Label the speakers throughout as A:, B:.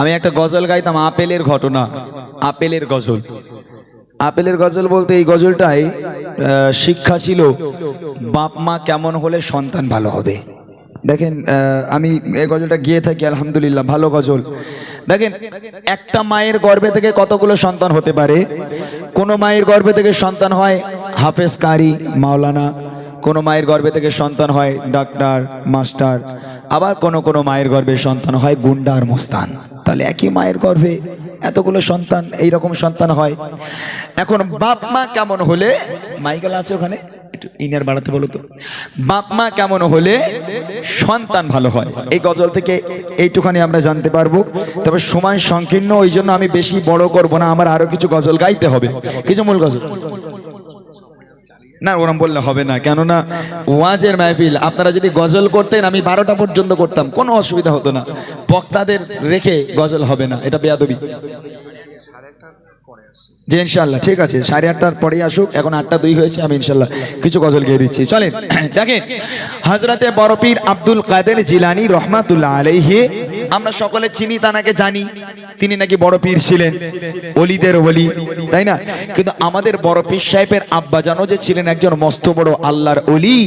A: আমি একটা গজল গাইতাম, আপেলের ঘটনা, আপেলের গজল। আপেলের গজল বলতে এই গজলটাই শিক্ষা ছিল, বাপ মা কেমন হলে সন্তান ভালো হবে। দেখেন আমি এই গজলটা গিয়ে থাকি, আলহামদুলিল্লাহ, ভালো গজল। দেখেন, একটা মায়ের গর্ভে থেকে কতগুলো সন্তান হতে পারে? কোনো মায়ের গর্ভে থেকে সন্তান হয় হাফেজ কারি, মাওলানা কোনো মায়ের গর্ভে থেকে সন্তান হয়, ডাক্তার, মাস্টার। আবার কোনো কোনো মায়ের গর্ভে সন্তান হয়, গুন্ডা আর মোস্তান। তাহলে একই মায়ের গর্ভে এতগুলো সন্তান এই রকম সন্তান হয়। এখন বাপ মা কেমন হলে, মাইকেল আছে ওখানে? একটু ইনার বাড়াতে বলো তো। বাপ মা কেমন হলে সন্তান ভালো হয়? এই গজল থেকে এইটুখানি আমরা জানতে পারব। তবে সময় সংকীর্ণ, ওই জন্য আমি বেশি বড় করব না, আমার আরও কিছু গজল গাইতে হবে। কিছু মূল গজল? না, ওরম বললে হবে না। কেননা ওয়াজের মাহফিল, আপনারা যদি গজল করতেন, আমি বারোটা পর্যন্ত করতাম। কোনো অসুবিধা হতো না। বক্তাদের রেখে গজল হবে না। এটা বেয়াদবি। জি ইনশাল্লাহ ঠিক আছে। সাড়ে আটটার পরে আসুক। এখন আটটা দুই হয়েছে, আমি ইনশাল্লাহ কিছু গজল গিয়ে দিচ্ছি। চলেন, দেখেন। হজরতে বরপীর আব্দুল কাদের জিলানি রহমাতুল্লাহ আলাইহি আমরা সকলে চিনি, তানাকে জানি। তিনি নাকি বড় পীর ছিলেন অলিদের অলি তাই না? কিন্তু আমাদের বড় পীর সাহেবের আব্বা জানো যে ছিলেন একজন মস্ত বড় আল্লাহর অলি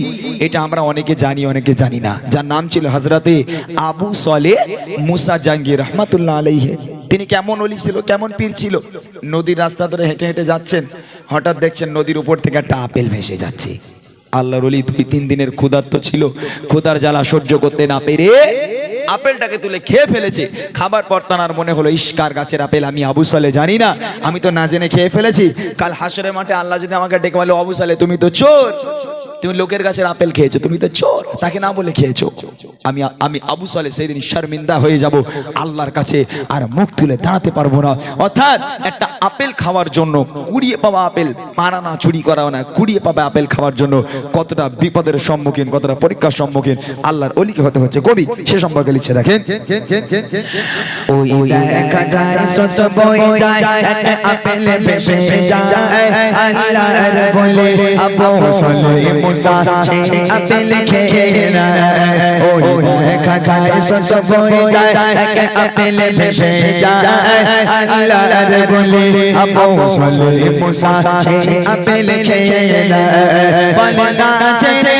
A: এটা আমরা অনেকে জানি অনেকে জানি না। যার নাম ছিল হজরতে আবু সলে মুসা জাঙ্গির রহমাতুল্লাহ আলাইহি। তিনি কেমন অলি ছিল, কেমন পীর ছিল? নদীর রাস্তা ধরে হেঁটে হেঁটে যাচ্ছেন, হঠাৎ দেখছেন নদীর উপর থেকে একটা আপেল ভেসে যাচ্ছে। আল্লাহর অলি দুই, তিন দিনের ক্ষুধার্ত ছিল। ক্ষুধার জ্বালা সহ্য করতে না পেরে আপেলটাকে তুলে খেয়ে ফেলেছে। খাবার পর তানার মনে হলো ইস্কার গাছের আপেল? আমি আবু সালে জানি না। আমি তো না জেনে খেয়ে ফেলেছি। কাল হাসরের মাঠে আল্লাহ যদি আমাকে ডেকে বলো, আবু সালে, তুমি তো চোর। তুমি লোকের গাছের আপেল খেয়েছো তুমি তো চোর তাকে না বলে খেয়েছো। আমি আমি আবু সালে সেই দিন শর্মিন্দা হয়ে যাব আল্লাহর কাছে আর মুখ তুলে দাঁড়াতে পারব না। অর্থাৎ একটা আপেল খাওয়ার জন্য কুড়িয়ে পাওয়া আপেল মারা না চুরি করা না কুড়িয়ে পাবে আপেল খাওয়ার জন্য কতটা বিপদের সম্মুখীন কতটা পরীক্ষার সম্মুখীন আল্লাহর অলিকে হতে হচ্ছে। কবি সে সম্পর্কে লিখছে দেখেন।
B: ওই দেখা যায় সত বই যায় আপেল ভেসে যায়। আল্লাহর বলে আবু সলে মুসা সেই আপেল খেয়ে ওই দেখা যায় সত বই যায় একটা আপেল ভেসে যায় আল্লাহর বলে আবু সলে মুসা সেই আপেল খেয়ে বলে না ছেড়ে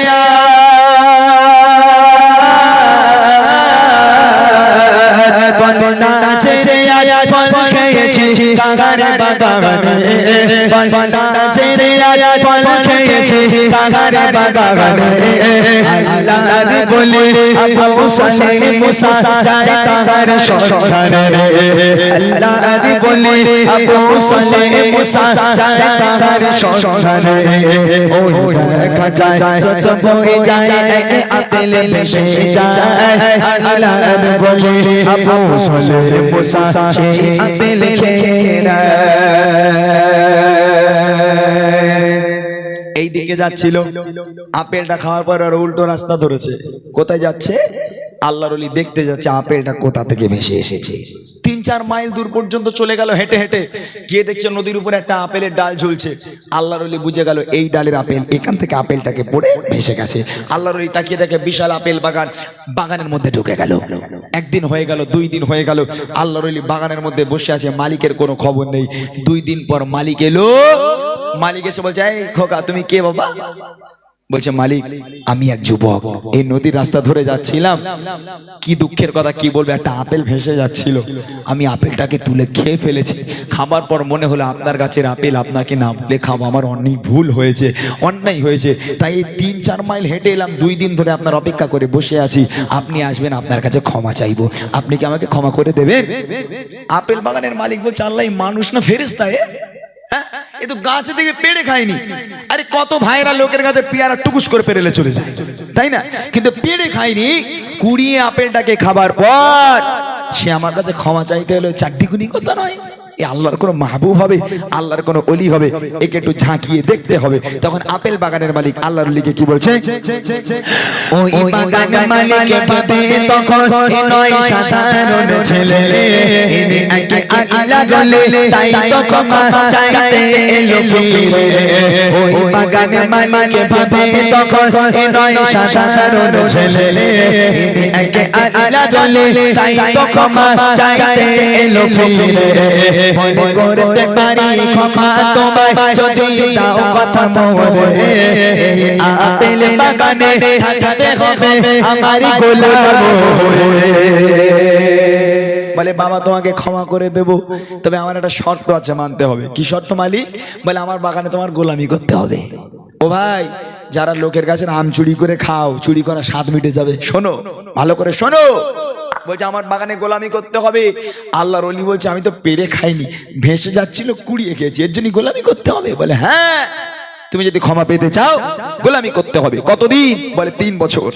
B: বলনা ছেড়ে আয়া খেয়েছি কাকারে বাগানে বলনা ছেড়ে আয়া ফল খেয়েছি। কাকারে বাগানে আল্লাহর বলে, আবু সালে মুসা যায় তাহার সন্ধানে আল্লাহর বলে, আবু সালে মুসা যায় তাহার সন্ধানে ওই দেখা যায় সত বই যায় আপেল ভেসে যায়। আল্লাহর বলে, আবু সালে মুসা সেই আপেল খেয়ে
A: দিকে যাচ্ছিল। আপেলটা খাওয়ার পর আর উল্টো রাস্তা ধরেছে। কোথায় যাচ্ছে? আল্লাহর অলি দেখতে যাচ্ছে আপেলটা কোথা থেকে ভেসে এসেছে। তিন চার মাইল দূর পর্যন্ত চলে গেল, হেঁটে হেঁটে। গিয়ে দেখছে নদীর উপরে একটা আপেলের ডাল ঝুলছে। আল্লাহর অলি বুঝে গেল, এই ডালের আপেল এখান থেকে আপেলটাকে পড়ে ভেসে গেছে। আল্লাহর অলি তাকিয়ে দেখে বিশাল আপেল বাগান। বাগানের মধ্যে ঢুকে গেল। একদিন হয়ে গেল, দুই দিন হয়ে গেল। আল্লাহর অলি বাগানের মধ্যে বসে আছে, মালিকের কোনো খবর নেই। দুই দিন পর মালিক এলো। মালিক এসে বলছে, এই খোকা, তুমি কে বাবা? বলছে, মালিক, আমি এক যুবক। এই নদীর রাস্তা ধরে যাচ্ছিলাম। কি দুঃখের কথা, কি বলবে? একটা আপেল ভেসে যাচ্ছিল। আমি আপেলটাকে তুলে খেয়ে ফেলেছি। খাবার পর মনে হলো, আপনার গাছের আপেল আপনাকে না বলে খাব। আমার অনেক ভুল হয়েছে, অন্যায় হয়েছে। তাই তিন, চার মাইল হেঁটে এলাম। দুই দিন ধরে আপনার অপেক্ষা করে বসে আছি। আপনি আসবেন, আপনার কাছে ক্ষমা চাইব। আপনি কি আমাকে ক্ষমা করে দেবেন? আপেল বাগানের মালিক বলছে, আল্লাহ মানুষ না ফেরেস্তা এ তো গাছ থেকে পেড়ে খায়নি। আরে কত ভাইরা লোকের কাছে পেয়ারা টুকুস করে পেরেলে চলে যায়। তাই না? কিন্তু পেড়ে খায়নি, কুড়িয়ে আপেলটাকে খাবার পর সে আমার কাছে ক্ষমা চাইতে হলো চাকরিগুনি কথা নয়। এ আল্লাহর কোনো মাহবুব হবে, আল্লাহর কোনো অলি হবে, একে একটু ঝাঁকিয়ে দেখতে হবে। তখন আপেল বাগানের মালিক আল্লাহর অলিকে কি বলছে?
B: ওই তাই তো ক্ষমা চাইতে এলো ফিরে মনে করতে পারি ক্ষমা তোমায় যদি দাও কথা মনে এই আপেল বাগানে থাকতে হবে আমারই গোলাম
A: বলে বাবা তোমাকে ক্ষমা করে দেব তবে আমার একটা শর্ত আছে মানতে হবে কি শর্ত মালিক বলে আমার বাগানে তোমার গোলামি করতে হবে ও ভাই যারা লোকের কাছে আম চুরি করে খাও চুরি করা স্বাদ মিটে যাবে শোনো ভালো করে শোনো বলছে, আমার বাগানে গোলামি করতে হবে। আল্লাহর অলি বলছে, আমি তো পেরে খাইনি, ভেসে যাচ্ছিল, কুড়িয়ে খেয়েছি, এর জন্য গোলামি করতে হবে। বলে হ্যাঁ তুমি যদি ক্ষমা পেতে চাও, গোলামি করতে হবে। কতদিন? বলে, তিন বছর।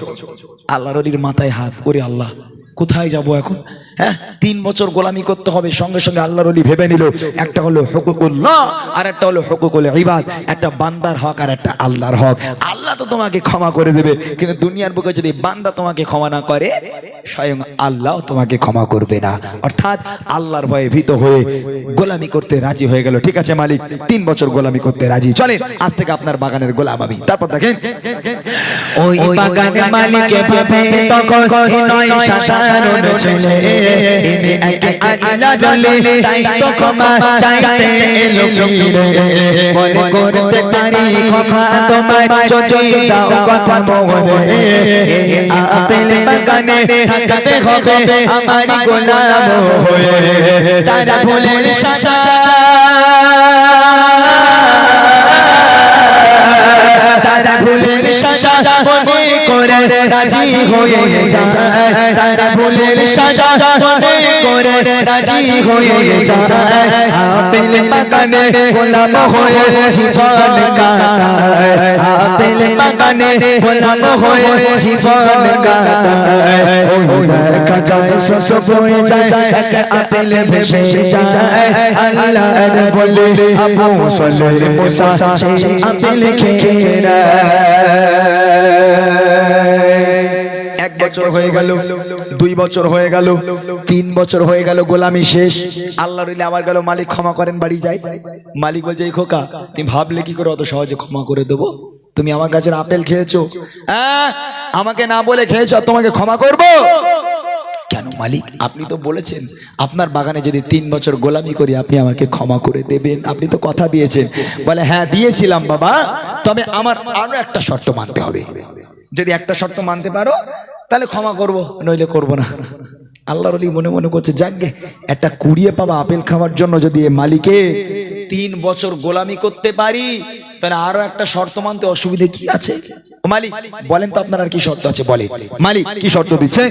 A: আল্লাহর অলির মাথায় হাত, ওরে আল্লাহ, কোথায় যাব এখন? হ্যাঁ? তিন বছর গোলামি করতে হবে, সঙ্গে সঙ্গে আল্লাহর অলি ভেবে নিল, একটা হলো হকুকুল্লাহ আর একটা হলো হকুকুল ইবাদ। একটা বান্দার হক আর একটা আল্লাহর হক। আল্লাহ তো তোমাকে ক্ষমা করে দেবে, কিন্তু দুনিয়ার বুকে যদি বান্দা তোমাকে ক্ষমা না করে, স্বয়ং আল্লাহ তোমাকে ক্ষমা করবে না। অর্থাৎ আল্লাহর ভয়ে ভীত হয়ে গোলামি করতে রাজি হয়ে গেল। ঠিক আছে, মালিক? তিন বছর গোলামি করতে রাজি। চলে আজ থেকে আপনার বাগানের গোলাম আমি। তারপর দেখেন,
B: ওই বাগান মালিকে তখন নয় সাধারণ ছেলে। এনে একে আল্লাহ বলে তাই তো ক্ষমা চাইতে এলো ফিরে মনে করতে পারি ক্ষমা তোমায় যদি দাও কথা মনে আপেল বাগানে থাকতে হবে আমারই গোলাম হয়ে তারা ভুলের সাজা সাজা মনে করে রাজি হয়ে যায়। তারা ভুলের সাজা মনে করে রাজি হয়ে যায়। আপেল বাগানে গোলাম হয়ে জীবন
A: বছর হয়ে গেল, দুই বছর হয়ে গেল, তিন বছর হয়ে গেল, গোলামি শেষ। আল্লাহ রইলে আবার গেল, মালিক ক্ষমা করেন, বাড়ি যাই মালিক বলছে, এই খোকা, তুমি ভাবলে কি করে, অত সহজে ক্ষমা করে দেবো? তুমি আমার কাছে আপেল খেয়েছো হ্যাঁ? আমাকে না বলে খেয়েছো তোমাকে ক্ষমা করব? কেন মালিক? আপনি তো বলেছেন, আপনার বাগানে যদি তিন বছর গোলামি করি, আপনি আমাকে ক্ষমা করে দেবেন। আপনি তো কথা দিয়েছেন। বলে হ্যাঁ দিয়েছিলাম বাবা, তবে আমার আরও একটা শর্ত মানতে হবে। যদি একটা শর্ত মানতে পারো তাহলে ক্ষমা করব, নইলে করব না। আল্লাহর আলী মনে মনে করছে, যাকগে, একটা কুড়িয়ে পাবা আপেল খাওয়ার জন্য যদি মালিকে তিন বছর গোলামি করতে পারি তাহলে আরও একটা শর্ত মানতে অসুবিধে কি আছে? মালিক, বলেন তো আপনার আর কি শর্ত আছে বলে মালিক, কি শর্ত দিচ্ছে?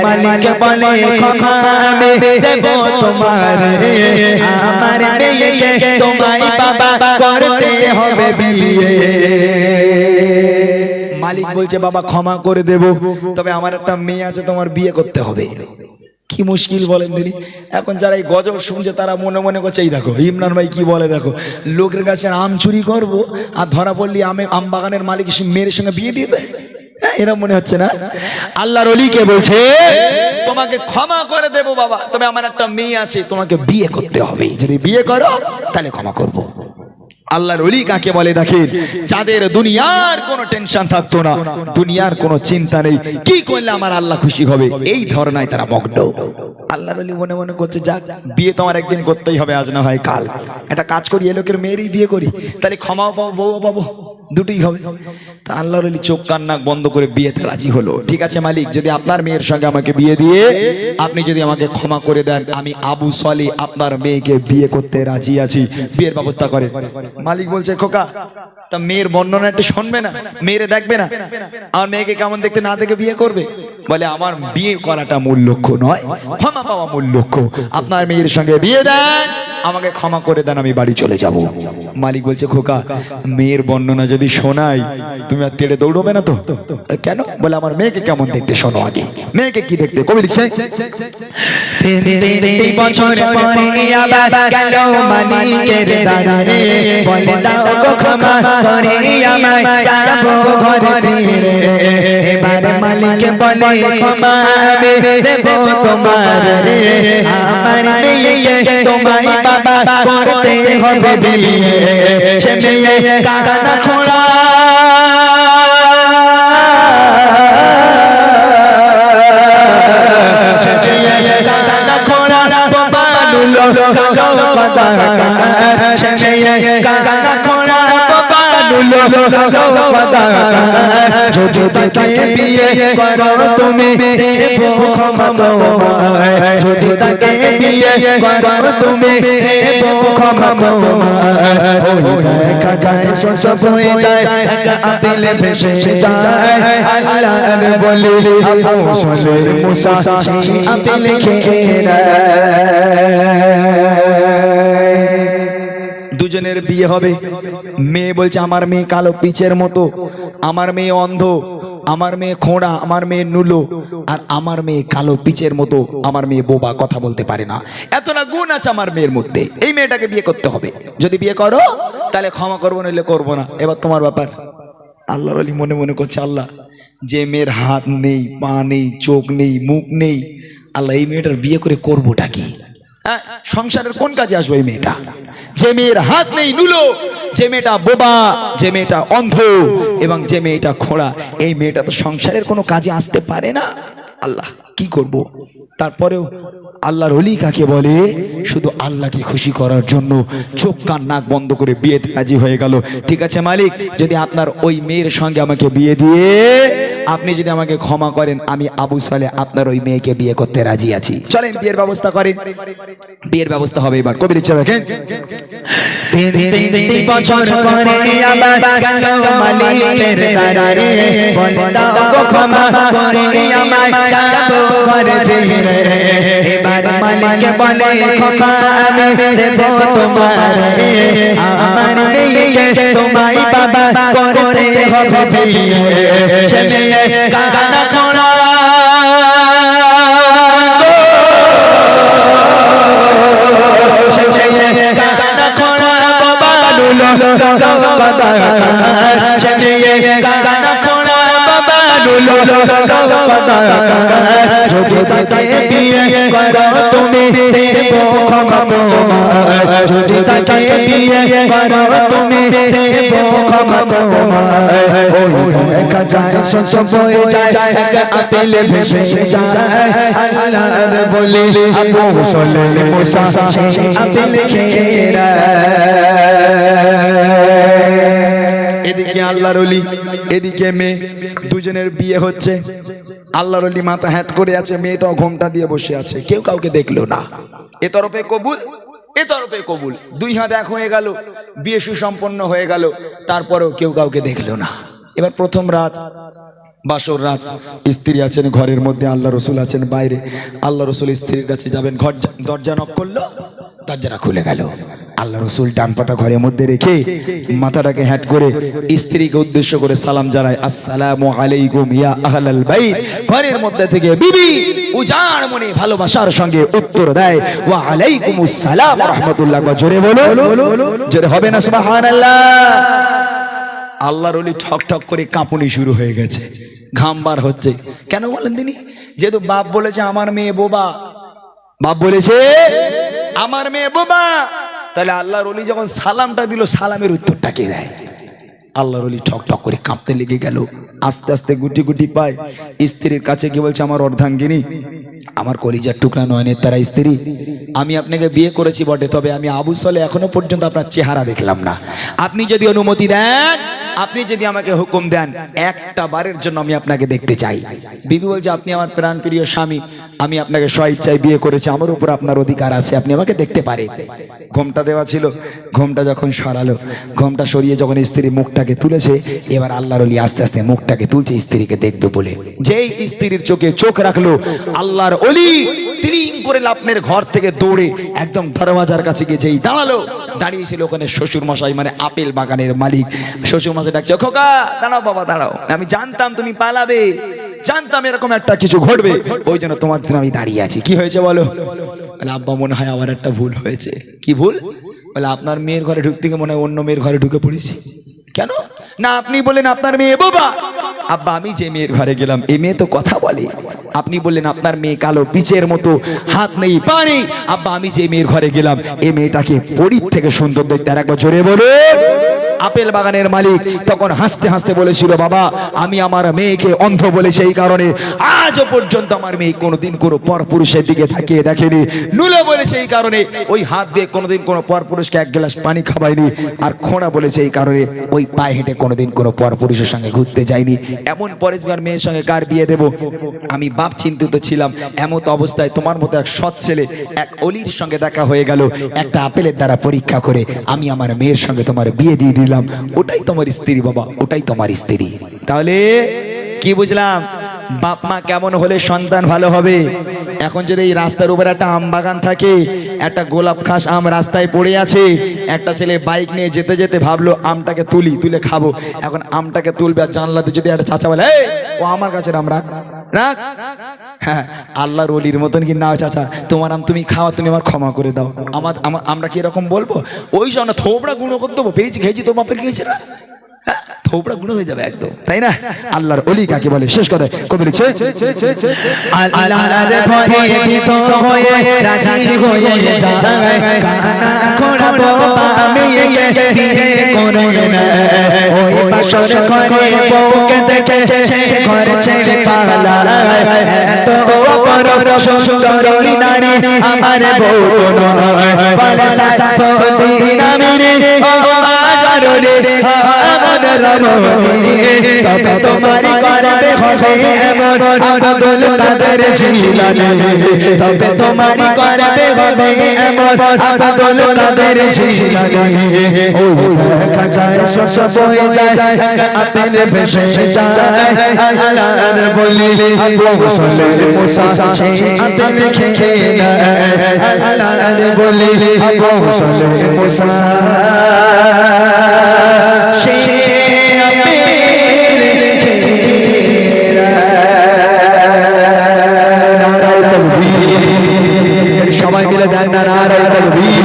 B: মালিক বলে ক্ষমা দেব তোমার। আমার মেয়েকে তোমায় বাবা করতে হবে বিয়ে।
A: মালিক বলছে, বাবা, ক্ষমা করে দেব। তবে আমার একটা মেয়ে আছে, তোমার বিয়ে করতে হবে। কি মুশকিল বলেন দিদি এখন যারা এই গজল শুনছে, তারা মনে মনে করছে, এই দেখো, ইমরান ভাই কি বলে, দেখো, লোকের কাছে আম চুরি করব, আর ধরা পড়লি আমে আম বাগানের মালিক মেয়ের সঙ্গে বিয়ে দিয়ে দেয়? হ্যাঁ, এরকম মনে হচ্ছে না? আল্লাহর অলিকে বলছে তোমাকে ক্ষমা করে দেব বাবা। তবে আমার একটা মেয়ে আছে তোমাকে বিয়ে করতে হবে। যদি বিয়ে করো তাহলে ক্ষমা করব। আল্লাহর অলি কাকে বলে দেখেন? যাদের দুনিয়ার কোনো টেনশন থাকতো না দুনিয়ার কোনো চিন্তা নেই। কি করলে আমার আল্লাহ খুশি হবে? এই ধরনায় তারা মগ্ন। আল্লাহর অলি মনে মনে করছে যাক বিয়ে তোমার একদিন করতেই হবে আজ না হয় কাল। একটা কাজ করি এ লোকের মেয়েরই বিয়ে করি তাহলে ক্ষমাও পাবো বউ পাবো। দুটোই হবে। তা আল্লাহর আলী চোখ কান্নাক বন্ধ করে বিয়েতে রাজি হলো। ঠিক আছে, মালিক? যদি আপনার মেয়ের সঙ্গে আমাকে বিয়ে দিয়ে আপনি যদি আমাকে ক্ষমা করে দেন, আমি আবু সলি আপনার মেয়েকে বিয়ে করতে রাজি আছি। বিয়ের ব্যবস্থা করে। মালিক বলছে, খোকা, তা মেয়ের বর্ণনা একটু শুনবে না, মেয়েরে দেখবে না। আমার মেয়েকে কেমন দেখতে না দেখে বিয়ে করবে? বলে, আমার বিয়ে করাটা মূল লক্ষ্য নয়, ক্ষমা পাওয়া মূল লক্ষ্য আপনার মেয়ের সঙ্গে বিয়ে দেন, আমাকে ক্ষমা করে দেন, আমি বাড়ি চলে যাব। মালিক বলছে, খোকা, মেয়ের বর্ণনা যদি শোনাই, তুমি আর তেড়ে দৌড়বে না তো? কেন? বলে, আমার মেয়েকে কেমন দেখতে শোনো আগে। মেয়েকে কি দেখতে? কবি লিখছে
B: বছর মালিক বলে ক্ষমা আমি দেব তোমার। আমার মেয়েকে তোমায় বাবা করতে হবে বিয়ে। সে মেয়ে কানা খোড়া কানা খোড়া পাতা যদি তাকে বিয়ে করো তুমি দেব ক্ষমা তোমায় যদি তাকে বিয়ে করো তুমি দেব ক্ষমা তোমায় ওই দেখা যায় সব হয়ে
A: দুজনের বিয়ে হবে। মেয়ে বলছে, আমার মেয়ে কালো পিচের মতো। আমার মেয়ে অন্ধ। আমার মেয়ে খোঁড়া। আমার মেয়ে নুলো। আর আমার মেয়ে কালো পিচের মতো। আমার মেয়ে বোবা কথা বলতে পারে না। এত না গুণ আছে আমার মেয়ের মধ্যে। এই মেয়েটাকে বিয়ে করতে হবে। যদি বিয়ে করো, তাহলে ক্ষমা করব, নইলে করব না। এবার তোমার ব্যাপার। আল্লাহর আলী মনে মনে করছে, আল্লাহ, যে মেয়ের হাত নেই, পা নেই, চোখ নেই, মুখ নেই, আল্লাহ এই মেয়েটার বিয়ে করে করবোটা কি? সংসারের কোন কাজে আসবে এই মেয়েটা? যে মেয়ের হাত নেই নুলো, যে মেয়েটা বোবা, যে মেয়েটা অন্ধ এবং যে মেয়েটা খোঁড়া, এই মেয়েটা তো সংসারের কোনো কাজে আসতে পারে না। আল্লাহ, কি করব? তারপরেও আল্লাহর অলি কাকে বলে? শুধু আল্লাহকে খুশি করার জন্য চোখ কান নাক বন্ধ করে বিয়েতে রাজি হয়ে গেল। ঠিক আছে, মালিক? যদি আপনার ওই মেয়ের সঙ্গে আমাকে বিয়ে দিয়ে আপনি যদি আমাকে ক্ষমা করেন, আমি আবু সালে আপনার ওই মেয়েকে বিয়ে করতে রাজি আছি। চলেন, বিয়ের ব্যবস্থা করেন। বিয়ের ব্যবস্থা হবে এবার। কবির ইচ্ছা দেখেন।
B: বছর পরে আবার ক্ষমা ক্ষমা আমি দেব তোমার। আমার মেয়েকে তোমায় বাবা করতে হবে। বিয়ে সে মেয়ে কানা খোড়া কানা খোড়া বাবা নুলো কাকা পাতা সে মেয়ে খোড়া পাতা যদি তাকে বিয়ে করো তুমি দেব ক্ষমা তোমায় যদি তাকে বিয়ে করো তুমি দেব ক্ষমা তোমায় ওই দেখা যায় সব বয়ে যায় এক ভেসে যায় আল্লাহর বলি আবু সলে মুসা আপেল খেয়ে
A: এদিকে আল্লাহর অলি এদিকে মেয়ে, দুজনের বিয়ে হচ্ছে। আল্লাহর অলি মাথা হ্যাট করে আছে, মেয়েটাও ঘোমটা দিয়ে বসে আছে। কেউ কাউকে দেখল না। এ তরফে কবুল, এ তরফে কবুল। দুই হাত এক হয়ে গেল, বিয়ে সুসম্পন্ন হয়ে গেল, তারপরেও কেউ কাউকে দেখল না। এবার প্রথম রাত, বাসর রাত, স্ত্রী আছেন ঘরের মধ্যে আল্লাহ রসুল আছেন বাইরে। আল্লাহ রসুল স্ত্রীর কাছে যাবেন, ঘর দরজা নক করল, দরজাটা খুলে গেল। আল্লাহ রসুল ডান পাটা ঘরের মধ্যে রেখে মাথাটাকে হ্যাট করে স্ত্রীকে উদ্দেশ্য করে সালাম জানায়, আসসালামু আলাইকুম ইয়া আহলাল বাইত। ঘরের মধ্যে থেকে বিবি উজাড় মনে ভালোবাসার সঙ্গে উত্তর দেয়, ওয়া আলাইকুমুস সালাম ওয়া রাহমাতুল্লাহ। জোরে বলো জোরে হবে না, সুবহানাল্লাহ। আল্লাহর অলি ঠক ঠক করে কাঁপুনি শুরু হয়ে গেছে। ঘাম বার হচ্ছে। কেন বলেন তিনি? যেহেতু বাপ বলেছে, আমার মেয়ে বোবা। বাপ বলেছে, আমার মেয়ে বোবা। তাহলে আল্লাহর অলি যখন সালামটা দিল, সালামের উত্তরটা কে দেয়? আল্লাহর অলি ঠক ঠক করে কাঁপতে লেগে গেল। আস্তে আস্তে গুটি গুটি পায়। স্ত্রীর কাছে কি বলছে, আমার অর্ধাঙ্গিনী, আমার কলিজার টুকরা নয়নের তারা স্ত্রী। আমি আপনাকে বিয়ে করেছি বটে, তবে আমি আবু সলে এখনও পর্যন্ত আপনার চেহারা দেখলাম না। আপনি যদি অনুমতি দেন আপনি যদি আমাকে হুকুম দেন, একটা বারের জন্য আমি আপনাকে দেখতে চাই। বিবি বলছে, আপনি আমার প্রাণ প্রিয় স্বামী, আমি আপনাকে স্বইচ্ছায় বিয়ে করেছি, আমার উপর আপনার অধিকার আছে, আপনি আমাকে দেখতে পারেন। ঘোমটা দেওয়া ছিল, ঘোমটা যখন সরালো, ঘোমটা সরিয়ে যখন স্ত্রী মুখটাকে তুলেছে, এবার আল্লাহর অলি আস্তে আস্তে মুখটাকে তুলছে, স্ত্রীকে দেখবে বলে। যেই স্ত্রীর চোখে চোখ রাখল, আল্লাহর অলি তিনি করে লাপনের ঘর থেকে দৌড়ে একদম দরওয়াজার কাছে গিয়ে যেই দাঁড়াল দাঁড়িয়েছিল ওখানে শ্বশুর মশাই মানে আপেল বাগানের মালিক। শ্বশুর মশাই ডাকছে, খোকা, দাঁড়াও বাবা, দাঁড়াও। আমি জানতাম তুমি পালাবে, জানতাম এরকম একটা কিছু ঘটবে। ওই জন্য তোমার জন্য আমি দাঁড়িয়ে আছি। কি হয়েছে বলো, আব্বা, মনে হয় আমার একটা ভুল হয়েছে। কি ভুল? বলে, আপনার মেয়ের ঘরে ঢুকতে গিয়ে মনে হয় অন্য মেয়ের ঘরে ঢুকে পড়েছি। কেন? না, আপনি বললেন আপনার মেয়ে বাবা। আব্বা, আমি যে মেয়ের ঘরে গেলাম, এ মেয়ে তো কথা বলে। আপনি বললেন আপনার মেয়ে কালো পিচের মতো, হাত নেই, পা নেই। আব্বা, আমি যে মেয়ের ঘরে গেলাম, এ মেয়েটাকে পরীর থেকে সুন্দর দেখতে আর একবার জোরে বলে। আপেল বাগানের মালিক তখন হাসতে হাসতে বলেছিল, বাবা, আমি আমার মেয়েকে অন্ধ বলে সেই কারণে। আজও পর্যন্ত আমার মেয়ে কোনোদিন কোনো পর পুরুষের দিকে তাকিয়ে দেখেনি। নুলে বলে সেই কারণে, ওই হাত দিয়ে কোনোদিন কোনো পর পুরুষকে এক গ্লাস পানি খাওয়ায়নি আর খোঁড়া বলে সেই কারণে, ওই পায়ে হেঁটে কোনোদিন কোনো পর পুরুষের সঙ্গে ঘুরতে যায়নি। এমন পরেশগার মেয়ের সঙ্গে কার বিয়ে দেব? আমি বাপ চিন্তিত ছিলাম। এমত অবস্থায় তোমার মতো এক সৎ ছেলে, এক অলির সঙ্গে দেখা হয়ে গেল। একটা আপেলের দ্বারা পরীক্ষা করে আমি আমার মেয়ের সঙ্গে তোমার বিয়ে দিয়ে দিলাম। ওটাই তোমার স্ত্রী বাবা ওটাই তোমার স্ত্রী। তাহলে কি বুঝলাম? বাপ মা কেমন হলে সন্তান ভালো হবে? এখন যদি এই রাস্তার উপর একটা আম বাগান থাকে একটা গোলাপ খাস আম রাস্তায় পড়ে আছে একটা ছেলে বাইক নিয়ে যেতে যেতে ভাবলো আমটাকে তুলি তুলে খাব। এখন আমটাকে তুলবে আর জানলাতে যদি একটা চাচা বলে "এই, ও আমার কাছে রাম রাখ রাখ। হ্যাঁ আল্লাহর অলির মতন কি না চাচা? তোমার আম তুমি খাওয়া তুমি আমার ক্ষমা করে দাও। আমার আমরা কি এরকম বলব? ওই জন্য থোবড়া গুঁড়ো করে দেবো পেয়েছি খেয়েছি তো বাপের খেয়েছে না? থোবড়া গুঁড়ো হয়ে যাবে একদম, তাই না? আল্লাহর অলি কাকে বলে? শেষ কথা কবি লিখছে
B: আমার বউ নয়। বলে সাফতি নামে রে ও মাজার রে আমার রমণী, তবে তোমারই করবে হবে এমন আব্দুল কাদের জিলানী তবে তোমারই করবে হবে এমন আব্দুল কাদের জিলানী ওই দেখা যায় শশ বয়ে যায় আপেল ভেসে যায়। আল্লাহর বলি, আবু সলে মুসা সেই আপেল খেয়ে না আল্লাহর বলি, আবু সলে মুসা সেই সবাই মিলে দেন না নারায় তকবীর